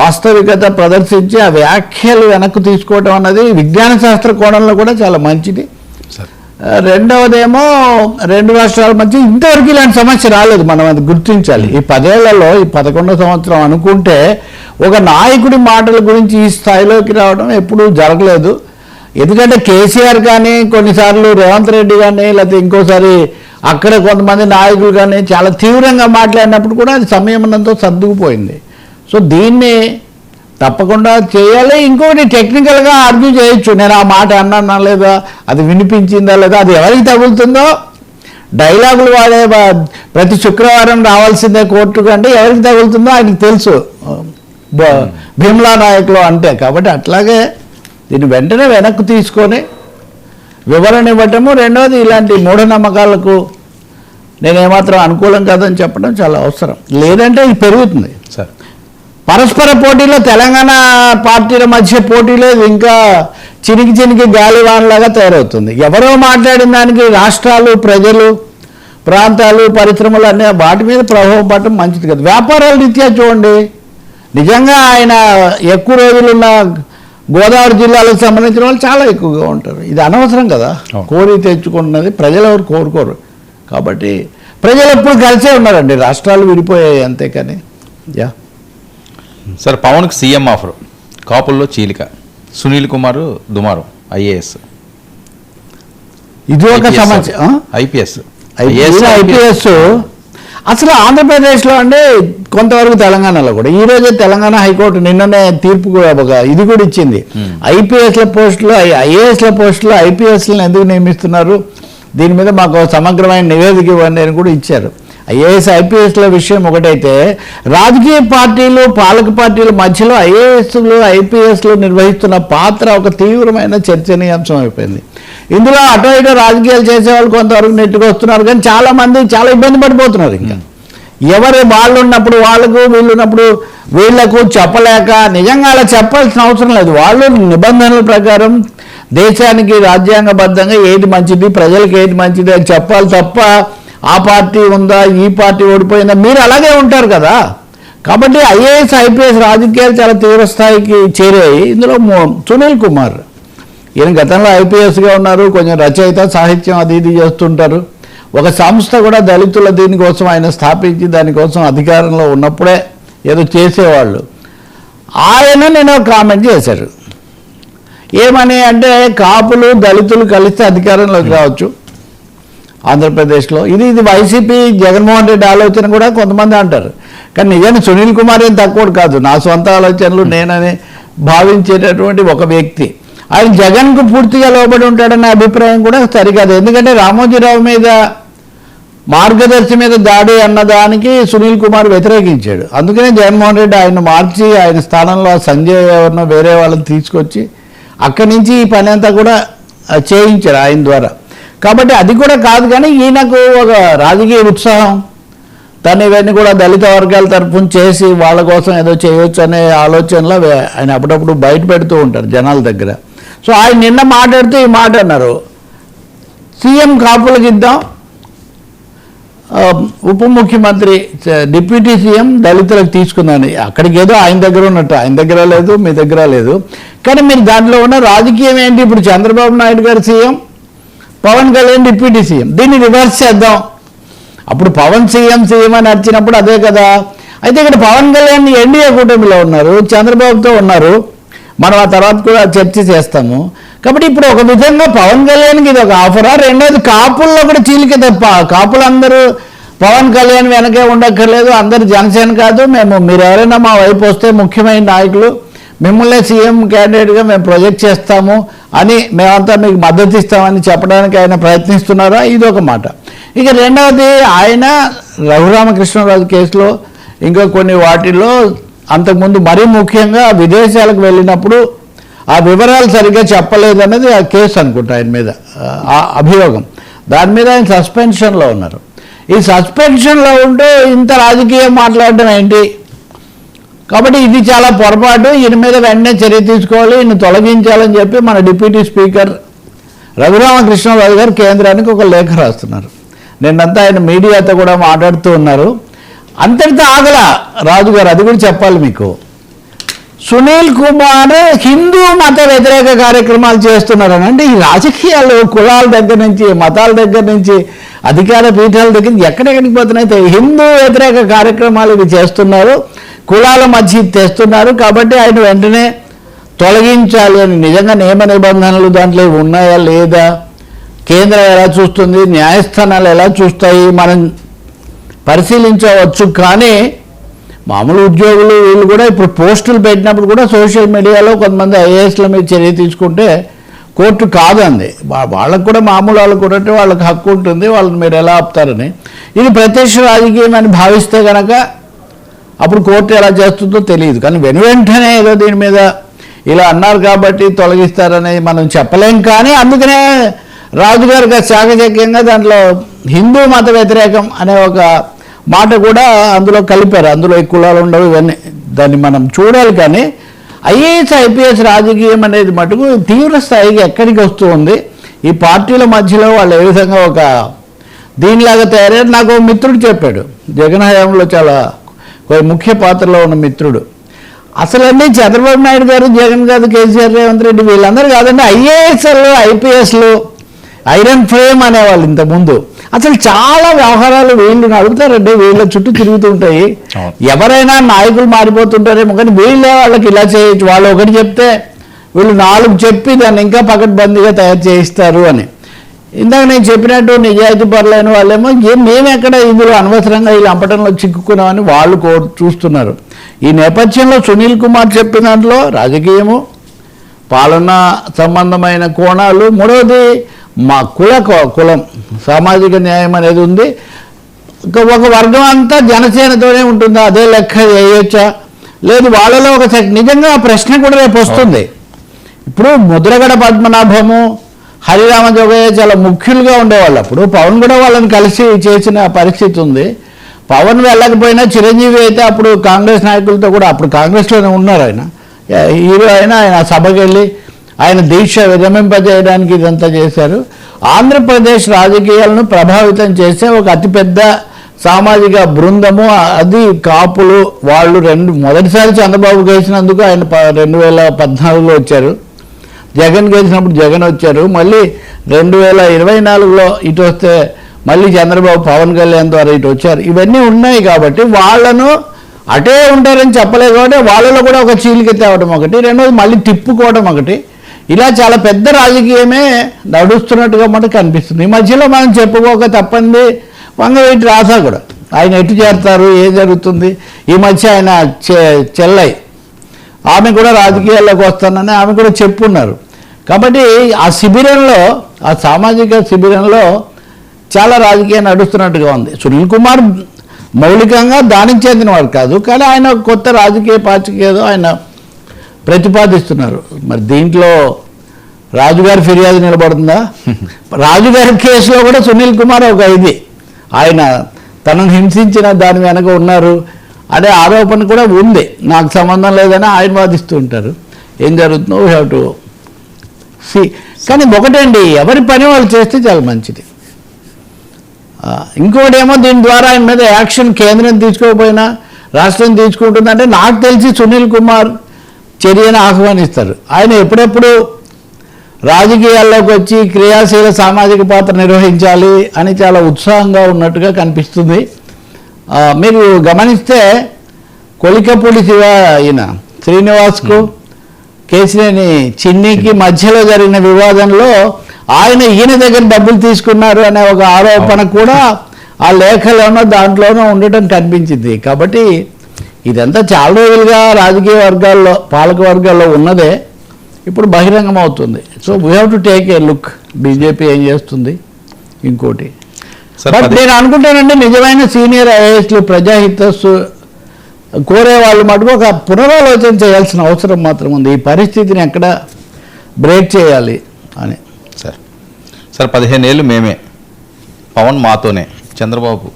వాస్తవికత ప్రదర్శించి ఆ వ్యాఖ్యలు వెనక్కు తీసుకోవడం అన్నది విజ్ఞాన శాస్త్ర కోణంలో కూడా చాలా మంచిది. రెండవదేమో రెండు రాష్ట్రాల మధ్య ఇంతవరకు ఇలాంటి సమస్య రాలేదు మనం అది గుర్తించాలి. ఈ పదేళ్ళలో ఈ పదకొండో సంవత్సరం అనుకుంటే ఒక నాయకుడి మాటల గురించి ఈ స్థాయిలోకి రావడం ఎప్పుడూ జరగలేదు. ఎందుకంటే కేసీఆర్ కానీ కొన్నిసార్లు రేవంత్ రెడ్డి కానీ లేకపోతే ఇంకోసారి అక్కడ కొంతమంది నాయకులు కానీ చాలా తీవ్రంగా మాట్లాడినప్పుడు కూడా అది సమయం ఉన్నంతో సర్దుకుపోయింది. సో దీన్ని తప్పకుండా చేయాలి. ఇంకోటి టెక్నికల్గా ఆర్గ్యూ చేయొచ్చు. నేను ఆ మాట అన్నానా లేదా? అది వినిపించిందా లేదా? అది ఎవరికి తగులుతుందో? డైలాగులు వాడే ప్రతి శుక్రవారం రావాల్సిందే కోర్టుకు అంటే ఎవరికి తగులుతుందో ఆయనకు తెలుసు. బ- భీమ్లా నాయకులు అంటే. కాబట్టి అట్లాగే దీన్ని వెంటనే వెనక్కి తీసుకొని వివరణ ఇవ్వటము. రెండవది ఇలాంటి మూఢనమ్మకాలకు నేను ఏమాత్రం అనుకూలం కాదని చెప్పడం చాలా అవసరం. లేదంటే ఇది పెరుగుతుంది. సార్ పరస్పర పోటీలో తెలంగాణ పార్టీల మధ్య పోటీలో ఇంకా చినికి చినికి గాలివానలాగా తయారవుతుంది. ఎవరో మాట్లాడిన దానికి రాష్ట్రాలు ప్రజలు ప్రాంతాలు పరిశ్రమలు అనే వాటి మీద ప్రభావం పడటం మంచిది కదా. వ్యాపారాల రీత్యా చూడండి. నిజంగా ఆయన ఎక్కువ రోజులున్న గోదావరి జిల్లాలకు సంబంధించిన వాళ్ళు చాలా ఎక్కువగా ఉంటారు. ఇది అనవసరం కదా. కోరి తెచ్చుకుంటున్నది ప్రజలు ఎవరు కోరుకోరు. కాబట్టి ప్రజలు ఎప్పుడు కలిసే ఉన్నారండి. రాష్ట్రాలు విడిపోయాయి అంతేకాని. యా. సార్ పవన్కి సీఎం ఆఫర్. కాపుల్లో చీలిక. సునీల్ కుమార్ దుమారు ఐఏఎస్. ఇది ఒక సమస్య? ఐపీఎస్. ఐపీఎస్. అసలు ఆంధ్రప్రదేశ్లో అంటే కొంతవరకు తెలంగాణలో కూడా ఈ రోజే తెలంగాణ హైకోర్టు నిన్ననే తీర్పు కూడా ఒక ఇది కూడా ఇచ్చింది. ఐపీఎస్ల పోస్టులు ఐఏఎస్ల పోస్టులు ఐపీఎస్లను ఎందుకు నియమిస్తున్నారు? దీని మీద మాకు సమగ్రమైన నివేదిక ఇవ్వండి అని కూడా ఇచ్చారు. ఐఏఎస్ ఐపీఎస్ల విషయం ఒకటైతే రాజకీయ పార్టీలు పాలక పార్టీల మధ్యలో ఐఏఎస్లు ఐపీఎస్లు నిర్వహిస్తున్న పాత్ర ఒక తీవ్రమైన చర్చనీయాంశం అయిపోయింది. ఇందులో అటు ఇటు రాజకీయాలు చేసేవాళ్ళు కొంతవరకు నెట్టుకు వస్తున్నారు కానీ చాలామంది చాలా ఇబ్బంది పడిపోతున్నారు ఇంకా. ఎవరు వాళ్ళు ఉన్నప్పుడు వాళ్ళకు వీళ్ళు ఉన్నప్పుడు వీళ్ళకు చెప్పలేక నిజంగా అలా చెప్పాల్సిన అవసరం లేదు. వాళ్ళు నిబంధనల ప్రకారం దేశానికి రాజ్యాంగబద్ధంగా ఏది మంచిది ప్రజలకు ఏది మంచిది అని చెప్పాలి తప్ప ఆ పార్టీ ఉందా ఈ పార్టీ ఓడిపోయిందా మీరు అలాగే ఉంటారు కదా. కాబట్టి ఐఏఎస్ ఐపీఎస్ రాజకీయాలు చాలా తీవ్ర స్థాయికి చేరాయి. ఇందులో సునీల్ కుమార్. ఈయన గతంలో ఐపీఎస్గా ఉన్నారు కొంచెం రచయిత సాహిత్యం అది ఇది చేస్తుంటారు. ఒక సంస్థ కూడా దళితుల దీనికోసం ఆయన స్థాపించి దానికోసం అధికారంలో ఉన్నప్పుడే ఏదో చేసేవాళ్ళు. ఆయన నేను కామెంట్ చేశారు. ఏమని అంటే కాపులు దళితులు కలిస్తే అధికారంలోకి రావచ్చు. ఆంధ్రప్రదేశ్లో. ఇది ఇది వైసీపీ జగన్మోహన్ రెడ్డి ఆలోచన కూడా కొంతమంది అంటారు. కానీ నిజానికి సునీల్ కుమార్ ఏం తక్కువ కాదు. నా సొంత ఆలోచనలు నేనని భావించేటటువంటి ఒక వ్యక్తి. ఆయన జగన్కు పూర్తిగా లోబడి ఉంటాడనే అభిప్రాయం కూడా సరికాదు. ఎందుకంటే రామోజీరావు మీద మార్గదర్శి మీద దాడి అన్నదానికి సునీల్ కుమార్ వ్యతిరేకించాడు. అందుకనే జగన్మోహన్ రెడ్డి ఆయన మార్చి ఆయన స్థానంలో సంజయ్ ఎవరినో వేరే వాళ్ళని తీసుకొచ్చి అక్కడి నుంచి ఈ పని అంతా కూడా ఆ, చేయించారు ఆయన ద్వారా. కాబట్టి అది కూడా కాదు కానీ ఈయనకు ఒక రాజకీయ ఉత్సాహం. తను ఇవన్నీ కూడా దళిత వర్గాల తరఫున చేసి వాళ్ళ కోసం ఏదో చేయొచ్చు అనే ఆలోచనలో ఆయన అప్పుడప్పుడు బయట పెడుతూ ఉంటారు జనాల దగ్గర. సో ఆయన నిన్న మాట్లాడుతూ ఈ మాట అన్నారు. సీఎం కాపులకు ఇద్దాం ఉప ముఖ్యమంత్రి డిప్యూటీ సీఎం దళితులకు తీసుకుందని. అక్కడికి ఏదో ఆయన దగ్గర ఉన్నట్టు. ఆయన దగ్గర లేదు మీ దగ్గర లేదు. కానీ మీరు దాంట్లో ఉన్న రాజకీయం ఏంటి? ఇప్పుడు Chandrababu Naidu garu CM. Pawan Kalyan deputy CM. దీన్ని రివర్స్ చేద్దాం. అప్పుడు పవన్ సీఎం సీఎం అని వచ్చినప్పుడు అదే కదా. అయితే ఇక్కడ పవన్ కళ్యాణ్ ఎన్డీఏ కూటమిలో ఉన్నారు చంద్రబాబుతో ఉన్నారు. మనం ఆ తర్వాత కూడా చర్చ చేస్తాము. కాబట్టి ఇప్పుడు ఒక విధంగా పవన్ కళ్యాణ్కి ఇది ఒక ఆఫరా రెండోది కాపుల్లో కూడా చీలిక తప్ప. కాపులందరూ పవన్ కళ్యాణ్ వెనకే ఉండక్కర్లేదు అందరు జనసేన కాదు మేము మీరు ఎవరైనా మా వైపు వస్తే ముఖ్యమైన నాయకులు. మిమ్మల్ని సీఎం క్యాండిడేట్గా మేము ప్రొజెక్ట్ చేస్తాము అని మేమంతా మీకు మద్దతు ఇస్తామని చెప్పడానికి ఆయన ప్రయత్నిస్తున్నారా? ఇది ఒక మాట. ఇక రెండవది ఆయన రఘురామకృష్ణరాజు కేసులో ఇంకా కొన్ని వాటిల్లో అంతకుముందు మరీ ముఖ్యంగా విదేశాలకు వెళ్ళినప్పుడు ఆ వివరాలు సరిగ్గా చెప్పలేదన్నది ఆ కేసు అనుకుంటా ఆయన మీద ఆ అభియోగం. దాని మీద ఆయన సస్పెన్షన్లో ఉన్నారు. ఈ సస్పెన్షన్లో ఉంటే ఇంత రాజకీయం మాట్లాడడం ఏంటి? కాబట్టి ఇది చాలా పొరపాటు. ఈయన మీద వెంటనే చర్య తీసుకోవాలి. ఈయన తొలగించాలని చెప్పి మన డిప్యూటీ స్పీకర్ రఘురామకృష్ణరాజు గారు కేంద్రానికి ఒక లేఖ రాస్తున్నారు. నిన్నంతా ఆయన మీడియాతో కూడా మాట్లాడుతూ ఉన్నారు. అంతటితో ఆగల రాజుగారు అది కూడా చెప్పాలి మీకు. సునీల్ కుమార్ హిందూ మత వ్యతిరేక కార్యక్రమాలు చేస్తున్నారని అంటే ఈ రాజకీయాలు కులాల దగ్గర నుంచి మతాల దగ్గర నుంచి అధికార పీఠాల దగ్గర నుంచి ఎక్కడెక్కడికి పోతున్నాయి? హిందూ వ్యతిరేక కార్యక్రమాలు ఇవి చేస్తున్నారు. కులాల మధ్య తెస్తున్నారు కాబట్టి ఆయన వెంటనే తొలగించాలి అని నిజంగా నియమ నిబంధనలు దాంట్లో ఉన్నాయా లేదా? కేంద్రం ఎలా చూస్తుంది? న్యాయస్థానాలు ఎలా చూస్తాయి? మనం పరిశీలించవచ్చు. కానీ మామూలు ఉద్యోగులు వీళ్ళు కూడా ఇప్పుడు పోస్టులు పెట్టినప్పుడు కూడా సోషల్ మీడియాలో కొంతమంది ఐఏఎస్ల మీద చర్య తీసుకుంటే కోర్టు కాదండి వాళ్ళకు కూడా మామూలు వాళ్ళకు కూడా వాళ్ళకి హక్కు ఉంటుంది. వాళ్ళని మీరు ఎలా ఆపుతారని. ఇది ప్రత్యక్ష రాజకీయం అని భావిస్తే కనుక అప్పుడు కోర్టు ఎలా చేస్తుందో తెలియదు. కానీ వెను వెంటనే ఏదో దీని మీద ఇలా అన్నారు కాబట్టి తొలగిస్తారనేది మనం చెప్పలేం. కానీ అందుకనే రాజుగారికి చాకచక్యంగా దాంట్లో హిందూ మత వ్యతిరేకం అనే ఒక మాట కూడా అందులో కలిపారు. అందులో ఈ కులాలు ఉండవు ఇవన్నీ. దాన్ని మనం చూడాలి కానీ ఐఏఎస్ ఐపీఎస్ రాజకీయం అనేది మటుకు తీవ్ర స్థాయికి ఎక్కడికి వస్తూ ఉంది. ఈ పార్టీల మధ్యలో వాళ్ళు ఏ విధంగా ఒక దీనిలాగా తయారయ్యారు? నాకు మిత్రుడు చెప్పాడు. జగన్ హయాంలో చాలా ఒక ముఖ్య పాత్రలో ఉన్న మిత్రుడు. అసలన్నీ చంద్రబాబు నాయుడు గారు జగన్ గారు కేసీఆర్ రేవంత్ రెడ్డి వీళ్ళందరూ కాదండి ఐఏఎస్లు ఐపీఎస్లు ఐరన్ ఫ్రేమ్ అనేవాళ్ళు ఇంతకుముందు. అసలు చాలా వ్యవహారాలు వీళ్ళు నడుపుతారండి వీళ్ళ చుట్టూ తిరుగుతుంటాయి. ఎవరైనా నాయకులు మారిపోతుంటారేమో కానీ వీళ్ళే వాళ్ళకి ఇలా చేయొచ్చు. వాళ్ళు ఒకటి చెప్తే వీళ్ళు నాలుగు చెప్పి దాన్ని ఇంకా పకడ్బందీగా తయారు చేయిస్తారు అని. ఇందాక నేను చెప్పినట్టు నిజాయితీ పరులైన వాళ్ళేమో మేము ఎక్కడ ఇందులో అనవసరంగా వీళ్ళు అంపటంలో చిక్కుకున్నామని వాళ్ళు కో చూస్తున్నారు. ఈ నేపథ్యంలో సునీల్ కుమార్ చెప్పిన దాంట్లో రాజకీయము పాలన సంబంధమైన కోణాలు మూడవది మా కుల కులం సామాజిక న్యాయం అనేది ఉంది. ఒక వర్గం అంతా జనసేనతోనే ఉంటుందా? అదే లెక్క వేయొచ్చా లేదు వాళ్ళలో ఒక నిజంగా ప్రశ్న కూడా రేపు వస్తుంది. ఇప్పుడు ముద్రగడ పద్మనాభము హరిరామ జోగయ్య చాలా ముఖ్యులుగా ఉండేవాళ్ళు అప్పుడు. పవన్ కూడా వాళ్ళని కలిసి చేసిన పరిస్థితి ఉంది. పవన్ వెళ్ళకపోయినా చిరంజీవి అయితే అప్పుడు కాంగ్రెస్ నాయకులతో కూడా అప్పుడు కాంగ్రెస్లోనే ఉన్నారు ఆయన. హీరో అయినా ఆయన సభకి వెళ్ళి ఆయన దీక్ష విరమింపజేయడానికి ఇదంతా చేశారు. ఆంధ్రప్రదేశ్ రాజకీయాలను ప్రభావితం చేసే ఒక అతిపెద్ద సామాజిక బృందము అది కాపులు వాళ్ళు రెండు మొదటిసారి చంద్రబాబు గెలిచినందుకు ఆయన ప- రెండు వేల పద్నాలుగులో వచ్చారు. జగన్ గెలిచినప్పుడు జగన్ వచ్చారు. మళ్ళీ రెండు వేల ఇరవై నాలుగులో ఇటు వస్తే మళ్ళీ చంద్రబాబు పవన్ కళ్యాణ్ ద్వారా ఇటు వచ్చారు. ఇవన్నీ ఉన్నాయి కాబట్టి వాళ్ళను అటే ఉంటారని చెప్పలేదు కాబట్టి వాళ్ళలో కూడా ఒక చీలిక తేవడం ఒకటి. రెండోది మళ్ళీ తిప్పుకోవడం ఒకటి. ఇలా చాలా పెద్ద రాజకీయమే నడుస్తున్నట్టుగా మనకు కనిపిస్తుంది. ఈ మధ్యలో మనం చెప్పుకోక తప్పంది వంగవీటి రాసా కూడా ఆయన ఎటు చేస్తారు ఏం జరుగుతుంది? ఈ మధ్య ఆయన చె- చెల్లై. ఆమె కూడా రాజకీయాల్లోకి వస్తానని ఆమె కూడా చెప్పున్నారు. కాబట్టి ఆ శిబిరంలో ఆ సామాజిక శిబిరంలో చాలా రాజకీయం నడుస్తున్నట్టుగా ఉంది. సునీల్ కుమార్ మౌలికంగా దానికి చెందినవాడు కాదు కానీ ఆయన కొత్త రాజకీయ పార్టీకి ఏదో ఆయన ప్రతిపాదిస్తున్నారు. మరి దీంట్లో రాజుగారి ఫిర్యాదు నిలబడుతుందా? రాజుగారి కేసులో కూడా సునీల్ కుమార్ ఒక ఇది. ఆయన తనను హింసించిన దాని వెనక ఉన్నారు అనే ఆరోపణ కూడా ఉంది. నాకు సంబంధం లేదని ఆయన వాదిస్తూ ఉంటారు. ఏం జరుగుతుందో వీ హ్యావ్ టు సి. కానీ ఒకటండి ఎవరి పని వాళ్ళు చేస్తే చాలా మంచిది. ఇంకోటి ఏమో దీని ద్వారా ఆయన మీద యాక్షన్ కేంద్రం తీసుకోకపోయినా రాష్ట్రం తీసుకుంటుందంటే నాకు తెలిసి సునీల్ కుమార్ చర్యను ఆహ్వానిస్తారు. ఆయన ఎప్పుడెప్పుడు రాజకీయాల్లోకి వచ్చి క్రియాశీల సామాజిక పాత్ర నిర్వహించాలి అని చాలా ఉత్సాహంగా ఉన్నట్టుగా కనిపిస్తుంది. మీరు గమనిస్తే కొలికపూడి శివ ఈయన శ్రీనివాస్కు కేసినేని చిన్నికి మధ్యలో జరిగిన వివాదంలో ఆయన ఈయన దగ్గర డబ్బులు తీసుకున్నారు అనే ఒక ఆరోపణ కూడా ఆ లేఖలోనో దాంట్లోనో ఉండటం కనిపించింది. కాబట్టి ఇదంతా చాలా రోజులుగా రాజకీయ వర్గాల్లో పాలక వర్గాల్లో ఉన్నదే. ఇప్పుడు బహిరంగం అవుతుంది. So we have to take a look BJP ఏం చేస్తుంది? ఇంకోటి. బట్ నేను అనుకుంటానండి నిజమైన సీనియర్ ఐఏఎస్లు ప్రజాహితస్సు కోరే వాళ్ళు మటుకు ఒక పునరాలోచన చేయాల్సిన అవసరం మాత్రం ఉంది. ఈ పరిస్థితిని ఎక్కడ బ్రేక్ చేయాలి అని. సార్ సార్ పదిహేను ఏళ్ళు మేమే పవన్ మాతోనే చంద్రబాబు